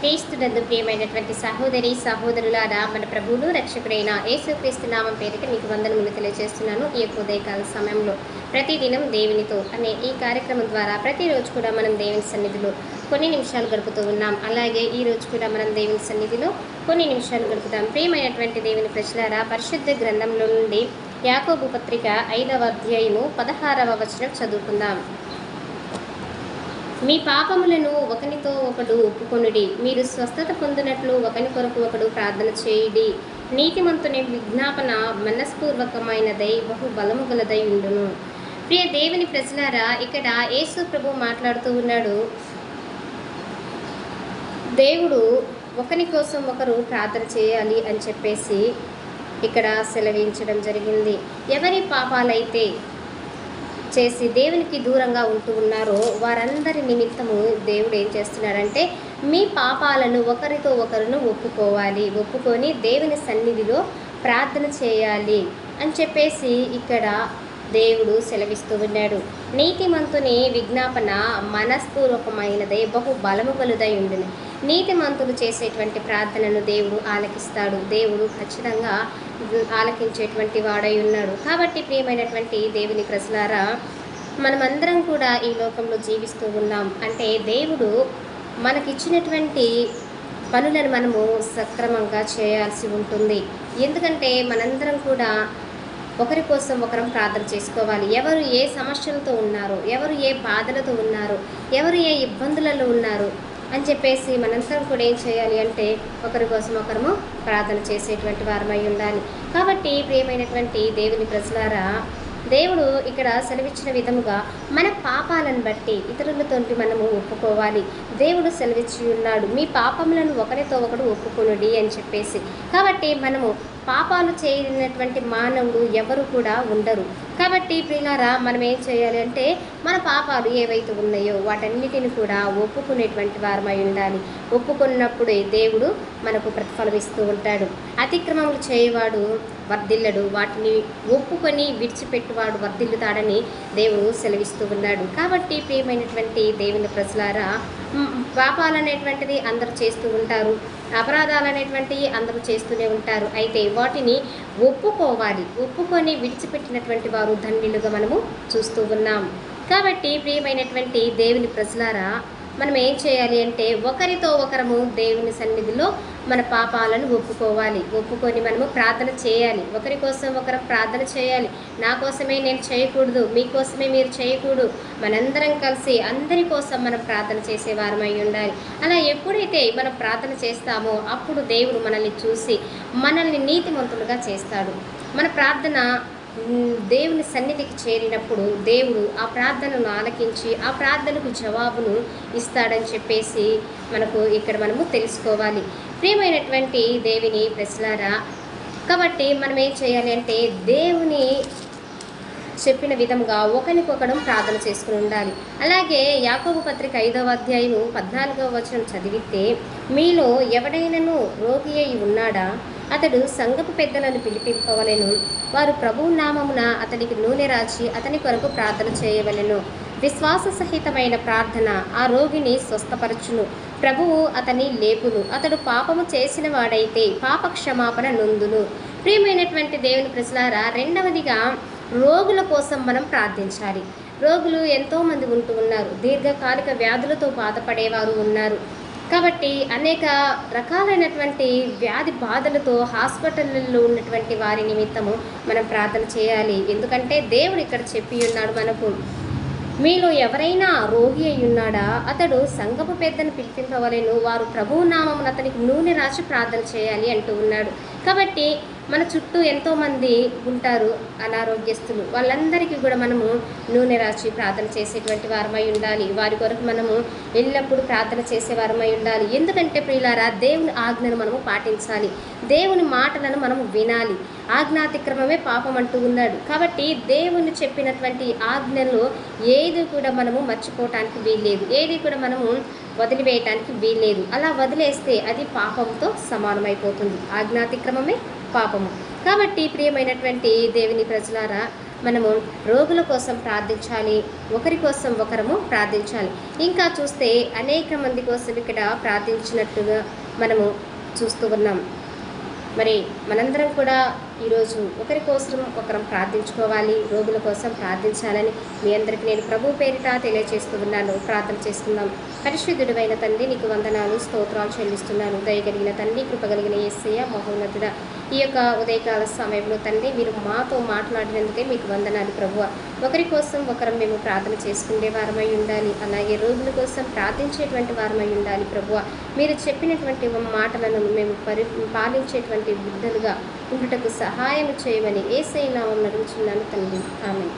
క్రీస్తునందు ప్రియమైనటువంటి సహోదరి సహోదరులారా మన ప్రభువును రక్షకుడైన యేసుక్రీస్తు నామం పేరిట మీకు వందనములు తెలియజేస్తున్నాను ఈ యొక్క ఉదయకాల సమయంలో. ప్రతిదినం దేవునితో అనే ఈ కార్యక్రమం ద్వారా ప్రతిరోజు కూడా మనం దేవుని సన్నిధిలో కొన్ని నిమిషాలు గడుపుతూ ఉన్నాం. అలాగే ఈ రోజు కూడా మనం దేవుని సన్నిధిలో కొన్ని నిమిషాలు గడుపుతాం. ప్రియమైనటువంటి దేవుని ప్రజలారా పరిశుద్ధ గ్రంథంలో నుండి యాకోబు పత్రిక ఐదవ అధ్యాయము పదహారవ వచనం చదువుకుందాం. మీ పాపములను ఒకనితో ఒకడు ఒప్పుకొనుడి. మీరు స్వస్థత పొందినట్లు ఒకని కొరకు ఒకడు ప్రార్థన చేయుడి. నీతిమంతుని విజ్ఞాపన మనస్పూర్వకమైనదై బహు బలము గలదై ఉండును. ప్రియ దేవుని ప్రజలారా ఇక్కడ యేసు ప్రభు మాట్లాడుతూ ఉన్నాడు. దేవుడు ఒకరి కోసం ఒకరు ప్రార్థన చేయాలి అని చెప్పేసి ఇక్కడ సెలవించడం జరిగింది. ఎవరి పాపాలైతే చేసి దేవునికి దూరంగా ఉంటూ ఉన్నారో వారందరి నిమిత్తము దేవుడు ఏం చేస్తున్నాడంటే మీ పాపాలను ఒకరితో ఒకరును ఒప్పుకోవాలి. ఒప్పుకొని దేవుని సన్నిధిలో ప్రార్థన చేయాలి అని చెప్పేసి ఇక్కడ దేవుడు సెలవిస్తూ ఉన్నాడు. నీతిమంతుని విజ్ఞాపన మనస్పూర్వకమైనదే బహు బలము గలుదై ఉండును. నీతిమంతులు చేసేటువంటి ప్రార్థనను దేవుడు ఆలకిస్తాడు. దేవుడు ఖచ్చితంగా ఆలకించేటువంటి వాడై ఉన్నాడు కాబట్టి ప్రియమైనటువంటి దేవుని ప్రజలారా మనమందరం కూడా ఈ లోకంలో జీవిస్తూ ఉన్నాం. అంటే దేవుడు మనకిచ్చినటువంటి పనులను మనము సక్రమంగా చేయాల్సి ఉంటుంది. ఎందుకంటే మనందరం కూడా ఒకరి కోసం ఒకరం ప్రార్థన చేసుకోవాలి. ఎవరు ఏ సమస్యలతో ఉన్నారు ఎవరు ఏ బాధలతో ఉన్నారు ఎవరు ఏ ఇబ్బందులలో ఉన్నారు అని చెప్పేసి మనందరం కూడా ఏం చేయాలి అంటే ఒకరి కోసం ఒకరము ప్రార్థన చేసేటువంటి వారమై ఉండాలి. కాబట్టి ప్రియమైనటువంటి దేవుని ప్రజలారా దేవుడు ఇక్కడ సెలవిచ్చిన విధముగా మన పాపాలను బట్టి ఇతరులతోటి మనము ఒప్పుకోవాలి. దేవుడు సెలవిచ్చి ఉన్నాడు. మీ పాపములను ఒకరితో ఒకడు ఒప్పుకొనుడి అని చెప్పేసి. కాబట్టి మనము పాపాలు చేయనటువంటి మానవుడు ఎవరు కూడా ఉండరు. కాబట్టి ప్రియులారా మనం ఏం చేయాలి అంటే మన పాపాలు ఏవైతే ఉన్నాయో వాటన్నిటిని కూడా ఒప్పుకునేటువంటి వారమై ఉండాలి. ఒప్పుకున్నప్పుడే దేవుడు మనకు ప్రతిఫలం ఇస్తూ ఉంటాడు. అతిక్రమములు చేయవాడు వర్ధిల్లడు. వాటిని ఒప్పుకొని విడిచిపెట్టువాడు వర్ధిల్లుతాడని దేవుడు సెలవిస్తూ ఉన్నాడు. కాబట్టి ప్రియమైనటువంటి దేవుని ప్రజలారా పాపాలు అనేటువంటిది అందరూ చేస్తూ ఉంటారు. అపరాధాలు అనేటువంటివి అందరూ చేస్తూనే ఉంటారు. అయితే వాటిని ఒప్పుకోవాలి. ఒప్పుకొని విడిచిపెట్టినటువంటి వారు ధన్యులుగా మనము చూస్తూ ఉన్నాం. కాబట్టి ప్రియమైనటువంటి దేవుని ప్రజలారా మనం ఏం చేయాలి అంటే ఒకరితో ఒకరము దేవుని సన్నిధిలో మన పాపాలను ఒప్పుకోవాలి. ఒప్పుకొని మనము ప్రార్థన చేయాలి. ఒకరి కోసం ఒకరు ప్రార్థన చేయాలి. నా కోసమే నేను చేయకూడదు మీకోసమే మీరు చేయకూడదు. మనందరం కలిసి అందరి కోసం మనం ప్రార్థన చేసేవారమై ఉండాలి. అలా ఎప్పుడైతే మనం ప్రార్థన చేస్తామో అప్పుడు దేవుడు మనల్ని చూసి మనల్ని నీతిమంతులుగా చేస్తాడు. మన ప్రార్థన దేవుని సన్నిధికి చేరినప్పుడు దేవుడు ఆ ప్రార్థనను ఆలకించి ఆ ప్రార్థనకు జవాబును ఇస్తాడని చెప్పేసి మనకు ఇక్కడ మనము తెలుసుకోవాలి. ప్రియమైనటువంటి దేవిని ప్రశ్నారా కాబట్టి మనం ఏం చేయాలి అంటే దేవుని చెప్పిన విధంగా ఒకరికొకడు ప్రార్థన చేసుకుని ఉండాలి. అలాగే యాకోబు పత్రిక ఐదవ అధ్యాయము పద్నాలుగవ వచనం చదివితే మీలో ఎవడైనను రోగి అయి ఉన్నాడా? అతడు సంఘపు పెద్దలను పిలిపింపవలెను. వారు ప్రభువు నామమున అతనికి నూనె రాచి అతని కొరకు ప్రార్థన చేయవలెను. విశ్వాస సహితమైన ప్రార్థన ఆ రోగిని స్వస్థపరచును. ప్రభువు అతని లేపును. అతడు పాపము చేసిన వాడైతే పాప క్షమాపణ నొందును. ప్రియమైనటువంటి దేవుని ప్రజలారా రెండవదిగా రోగుల కోసం మనం ప్రార్థించాలి. రోగులు ఎంతోమంది ఉంటూ ఉన్నారు. దీర్ఘకాలిక వ్యాధులతో బాధపడేవారు ఉన్నారు. కాబట్టి అనేక రకాలైనటువంటి వ్యాధి బాధలతో హాస్పిటల్లో ఉన్నటువంటి వారి నిమిత్తము మనం ప్రార్థన చేయాలి. ఎందుకంటే దేవుడు ఇక్కడ చెప్పి ఉన్నాడు మనకు మీలో ఎవరైనా రోగి అయి ఉన్నాడా? అతడు సంగపు పెద్దను పిలిపింపవలెను. వారు ప్రభువు నామమున అతనికి నూనె రాసి ప్రార్థన చేయాలి అంటూ ఉన్నాడు. కాబట్టి మన చుట్టూ ఎంతోమంది ఉంటారు అనారోగ్యస్తులు. వాళ్ళందరికీ కూడా మనము నూనె రాసి ప్రార్థన చేసేటువంటి వారమై ఉండాలి. వారి కొరకు మనము ఎల్లప్పుడూ ప్రార్థన చేసే వారమై ఉండాలి. ఎందుకంటే ప్రియులారా దేవుని ఆజ్ఞను మనము పాటించాలి. దేవుని మాటలను మనము వినాలి. ఆజ్ఞాతిక్రమమే పాపం అంటూ ఉన్నాడు. కాబట్టి దేవుని చెప్పినటువంటి ఆజ్ఞలో ఏది కూడా మనము మర్చిపోవటానికి వీల్లేదు. ఏది కూడా మనము వదిలివేయటానికి వీల్లేదు. అలా వదిలేస్తే అది పాపంతో సమానమైపోతుంది. ఆజ్ఞాతిక్రమమే పాపము. కాబట్టి ప్రియమైనటువంటి దేవుని ప్రజలారా మనము రోగుల కోసం ప్రార్థించాలి ఒకరి కోసం ఒకరము ప్రార్థించాలి. ఇంకా చూస్తే అనేక మంది కోసం ఇక్కడ ప్రార్థించినట్టుగా మనము చూస్తూ ఉన్నాం. మరి మనందరం కూడా ఈరోజు ఒకరి కోసం ఒకరం ప్రార్థించుకోవాలి రోగుల కోసం ప్రార్థించాలని మీ అందరికీ నేను ప్రభు పేరిట తెలియజేస్తూ ఉన్నాను ప్రార్థన చేస్తున్నాం. పరిశుద్ధుడైన తండ్రి నీకు వందనాలు స్తోత్రాలు చెల్లిస్తున్నాను. దయగలిగిన తండ్రి కృపగలిగిన ఏసయ్య మహోన్నతుడ ఈ యొక్క ఉదయకాల సమయంలో తండ్రి మీరు మాతో మాట్లాడినందుకే మీకు వందనాలు ప్రభువ. ఒకరి కోసం ఒకరం మేము ప్రార్థన చేసుకునే వారమై ఉండాలి. అలాగే రోగుల కోసం ప్రార్థించేటువంటి వారమై ఉండాలి ప్రభువ. మీరు చెప్పినటువంటి మాటలను మేము పరి పాలించేటువంటి బిడ్డలుగా ఉండటకు సహాయం చేయమని ఏసై నామం అడుగుచున్నాను తండ్రి. ఆమె